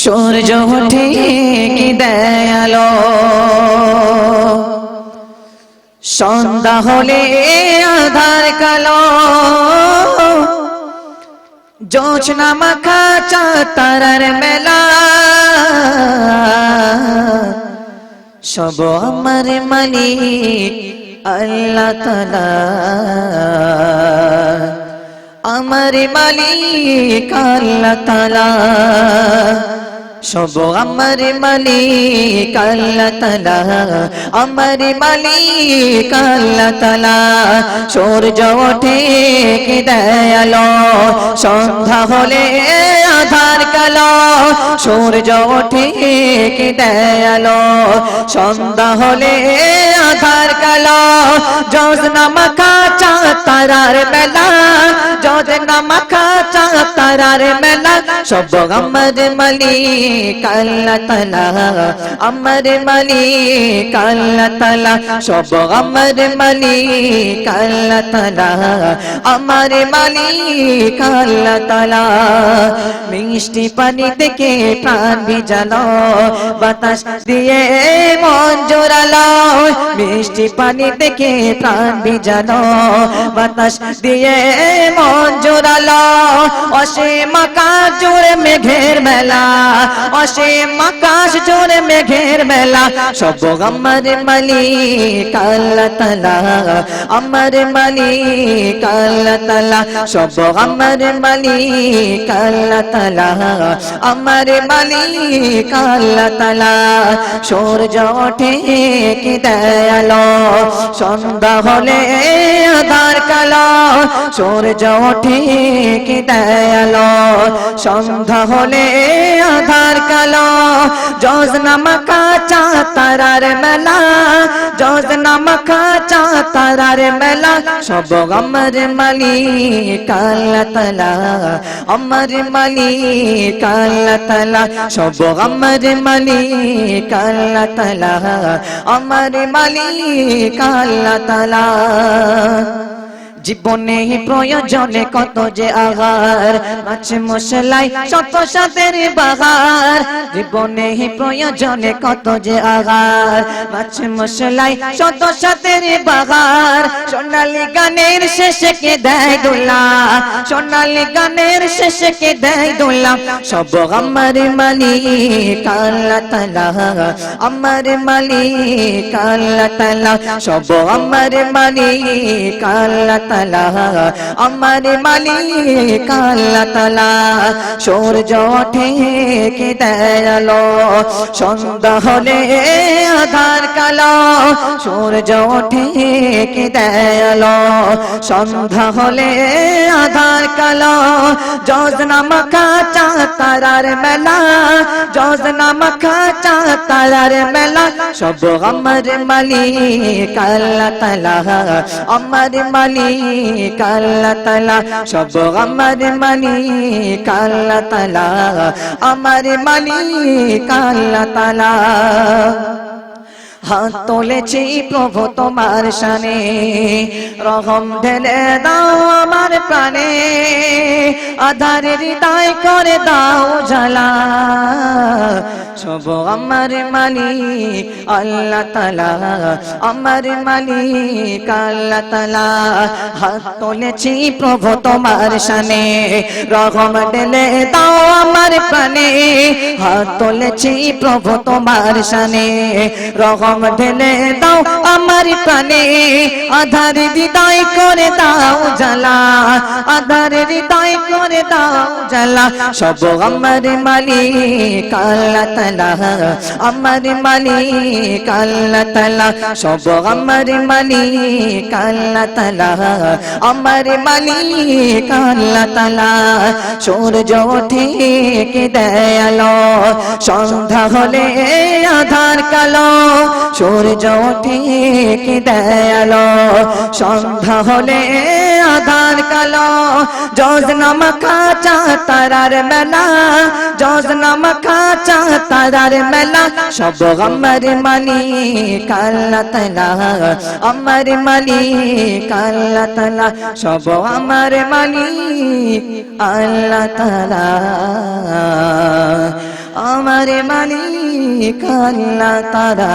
সূর্য ওঠে কি দয়ালো? সন্ধ্যা হলে আধার কালো। জোছনা মাখা চাতারার মেলা। সব আমার মালিক আল্লাহ তালা আমার মালিক আল্লাহ তালা সব আমার মালিক আল্লাহ তালা আমার মালিক আল্লাহ তালা সূর্য ওঠে কি দয়ালো। সন্ধ্যা হলে আধার কালো সূর্য ঠিক দয়ালো। সন্ধ্যা হলে আধার কালো যোজনা মাখা চা তারার বেলা যোজনা মাখা চা তারার মেলা, সব আমার মালিক, আল্লাহ তালা। আমার মালিক, আল্লাহ সব আমার মালিক, আল্লাহ আমার মালিক, আল্লাহ মিষ্টি পানি থেকে প্রাণ ভিজালো, বাতাস দিয়ে মন মিষ্টি পানি দেখে প্রাণ বিজানো বাতাস দিয়ে মন জোরালো। অসীম কাজ মেঘের মেলা, অসীম আকাশ জোরে মেঘের মেলা। সব আমার মালিক, আল্লাহ তালা আমার মালিক, আল্লাহ তালা সব আমার মালিক, আল্লাহ তালা আমার মালিক, আল্লাহ তালা সূর্য ওঠে কি দয়ালো। সন্ধ্যা হলে আধার কালো। সূর্য ওঠে কি দয়ালো। সন্ধ্যা হলে আধার কালো যোজনা মাখা চা তারার মেলা। যোজনা মাখা চা তারার মেলা। সব আমার মালিক আল্লাহ তালা আমার মালিক আল্লাহ তালা সব আমার মালিক আল্লাহ তালা আমার মালিক আল্লাহ তালা জীবনে প্রয়োজনে কত যে আহার, মাছ মশলাই, শত সাথের বাহার। জীবনে প্রয়োজনে কত যে আহার, মাছ মশলাই, শত সাথের বাহার। সোনালি গানের শেষে কে দেয় দোলা, সোনালি গানের শেষে কে দেয় দোলা। সব আমার মালিক, আল্লাহ তালা আমার মালিক, আল্লাহ তালা সব আমার মালিক, আল্লাহ তালা আমার মালিক আল্লাহ তালা সূর্য ওঠে কে দয়ালো, সন্ধ্যা হলে আধার কালো, সূর্য ওঠে কে দয়ালো, সন্ধ্যা হলে আধার কালো, যোজনা মাখা চা তারার মেলা, যোজনা মাখা চা তারার মেলা, সব আমার মালিক, আল্লাহ তালা। আমার মালিক, আল্লাহ তালা। সব আমার মালিক, আল্লাহ তালা। আমার মালিক, আল্লাহ তালা। হাত তুলেছি প্রভু তোমার শানে রহম ঢেলে দাও আমার প্রাণে। আধার হৃদয় করে দাও জ্বালা। সব আমার মালিক, আল্লাহ তালা আমার মালিক, আল্লাহ তালা হাত তুলেছি প্রভু তোমার শানে রহম ঢেলে দাও আমার প্রাণে। হাত তুলেছি প্রভু তোমার শানে রহম ঢেলে দাও আমার প্রাণে। আধার হৃদয় করে দাও জ্বালা। আধার হৃদয় করে দাও জ্বালা। সব আমার মালিক, আল্লাহ তালা আমার মালিক, আল্লাহ তালা সব আমার মালিক, আল্লাহ তালা আমার মালিক, আল্লাহ তালা সূর্য ওঠে কে দয়ালো, সন্ধ্যা হলে আধার কালো, সূর্য ওঠে কে দয়ালো, সন্ধ্যা হলে আধার কালো। যোজনা মাখা চা তারার মেলা। যোজনা মাখা চা তারার মেলা। সব আমার মালিক আল্লাহ তালা। আমার মালিক আল্লাহ তালা। সব আমার মালিক আল্লাহ তালা। আমার মালিক আল্লাহ তারা